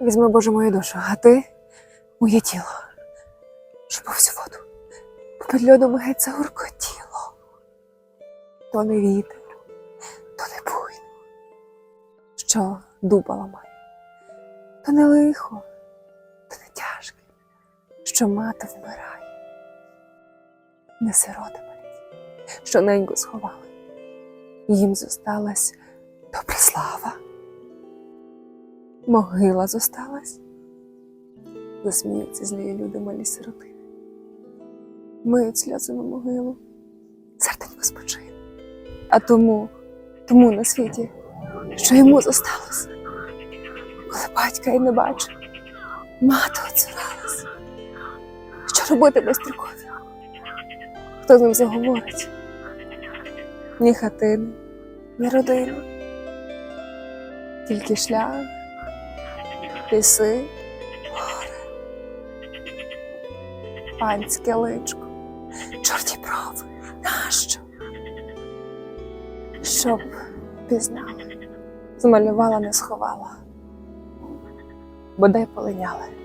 Візьми, Боже, мою душу, а ти моє тіло, щоб всю воду. Під льодом геть загуркотіло. То не вітер, то не буйно, що дуба ламає, то не лихо, то не тяжке, що мати вмирає, не сирота що неньку сховали. Їм зосталась добра слава. Могила зосталась. Засміються злі люди малі сиротини. Миють сльози на могилу, серденько спочине. А тому, тому на світі, що йому зосталось, коли батька й не бачив, мати оцуралась. Що робити без трюкові? Хто з ним заговорить? Ні хатини, ні родини, тільки шлях, ліси, гори, панське личко, чорті брови. Нащо? Щоб пізнали, змалювала, не сховала, бодай полиняли.